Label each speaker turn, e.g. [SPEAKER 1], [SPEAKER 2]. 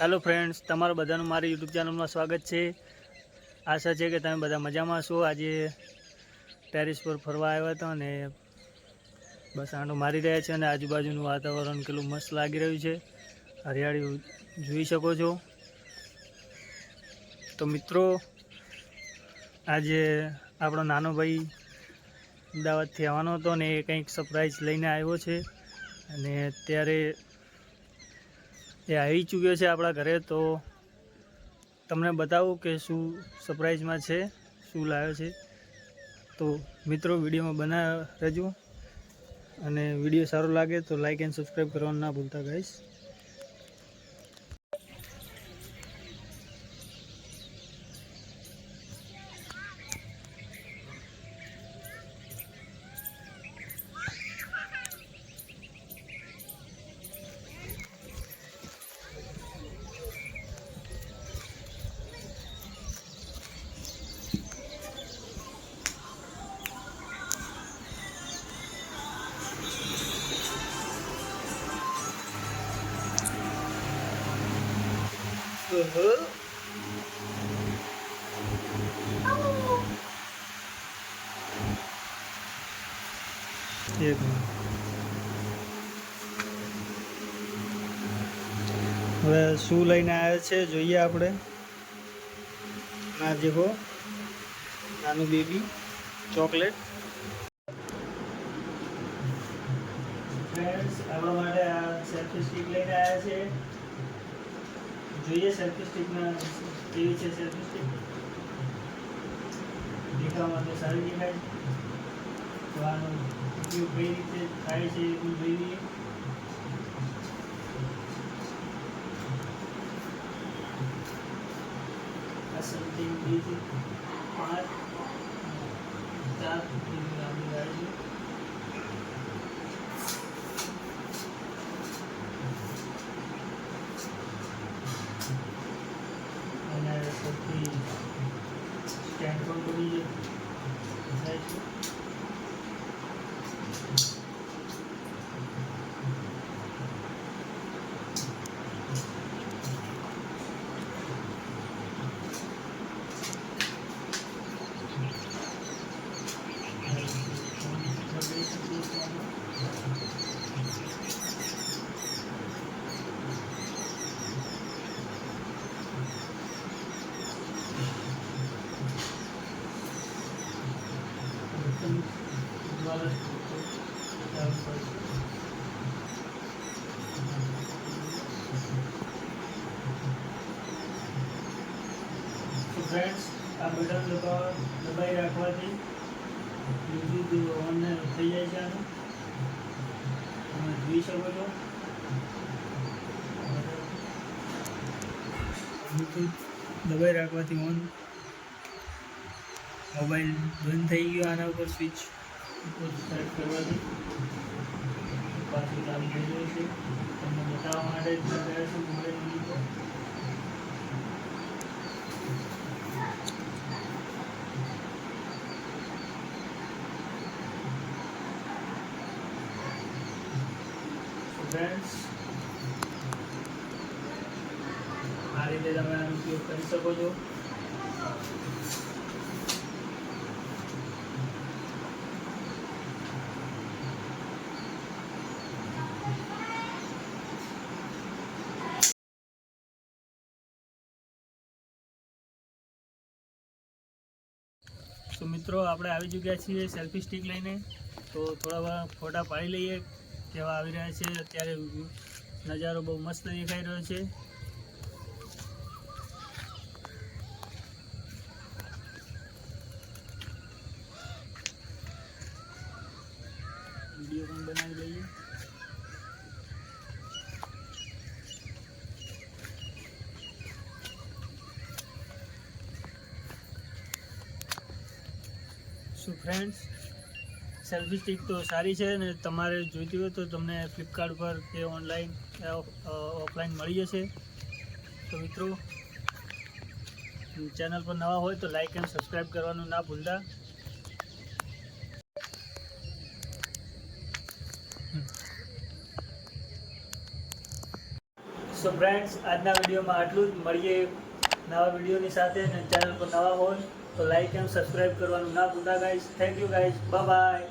[SPEAKER 1] Hello friends તમારું બધાનું મારી યુટ્યુબ ચેનલમાં સ્વાગત છે. આશા છે કે તમે બધા મજામાં છો આજે ટેરિસ પર ફરવા આવ્યા હતા અને બસ આંટો મારી રહ્યા છે અને આજુબાજુનું વાતાવરણ કેટલું મસ્ત લાગી રહ્યું છે. હરિયાળી જોઈ શકો છો. તો મિત્રો, આજે આપણો નાનો ભાઈ અમદાવાદથી આવવાનો હતો ને એ કંઈક સરપ્રાઈઝ લઈને આવ્યો છે. અને અત્યારે એ આવી ચૂક્યો છે આપણા ઘરે, તો તમને બતાવું કે શું સરપ્રાઈઝમાં છે, શું લાવ્યો છે. તો મિત્રો, વિડીયોમાં બનાવ્યા રહેજો અને વીડિયો સારો લાગે તો લાઇક એન્ડ સબસ્ક્રાઈબ કરવાનું ના ભૂલતા ગાઈશ એક હવે શું લઈને આવ્યા છે જોઈએ આપણે. આ દેખો નાનું બેબી ચોકલેટ ફ્રેન્ડ્સ માટે આ સેલ્ફી સ્ટિક લઈને આવ્યા છે. જોઈએ સેલ્ફી સ્ટિકના કેવી છે સેલ્ફી સ્ટિક દેખાવામાં તો સારી દેખાય છે તો આનો ઉપયોગ કઈ રીતે થાય છે એ પણ જોઈએ આ સમથિંગ બેથી પાંચ ચાર ફૂટની લાંબી ગાડી છે અને સૌથી સ્ટેન્ડ પણ પડી જાય છે ફ્રેન્ડ્સ આ બટન દબાવ દબાઈ રાખવાથી બ્લૂટૂથ ઓન થઈ જાય છે આનું. જોઈ શકો છો. બ્લૂટૂથ દબાઈ રાખવાથી ઓન, મોબાઈલ બંધ થઈ ગયો આના ઉપર સ્વિચ. ગયું તમને બતાવવા માટે લગાવ્યો છું આ રીતે તમે આનો ઉપયોગ કરી શકો છો. તો મિત્રો, આપણે આવી ચૂક્યા છીએ સેલ્ફી સ્ટિક લઈને. તો થોડા ફોટા પાડી લઈએ, કેવા આવી રહ્યા છે. અત્યારે નજારો બહુ મસ્ત દેખાઈ રહ્યો છે. વીડિયો પણ બનાવી લઈએ. શું ફ્રેન્ડ્સ સેલ્ફી સ્ટિક તો સારી છે ને તમારે જોઈતી હોય તો તમને ફ્લિપકાર્ટ પર કે ઓનલાઈન ઓફલાઈન મળી જશે. તો મિત્રો ચેનલ પર નવા હોય તો લાઈક એન્ડ સબસ્ક્રાઈબ કરવાનું ના ભૂલતા. સો ફ્રેન્ડ્સ આજના વિડીયોમાં આટલું જ. મળીએ નવા વિડીયોની સાથે અને ચેનલ પર નવા હોય. તો લાઈક એન્ડ સબસ્ક્રાઈબ કરવાનું ના ભૂલતા guys thank you guys bye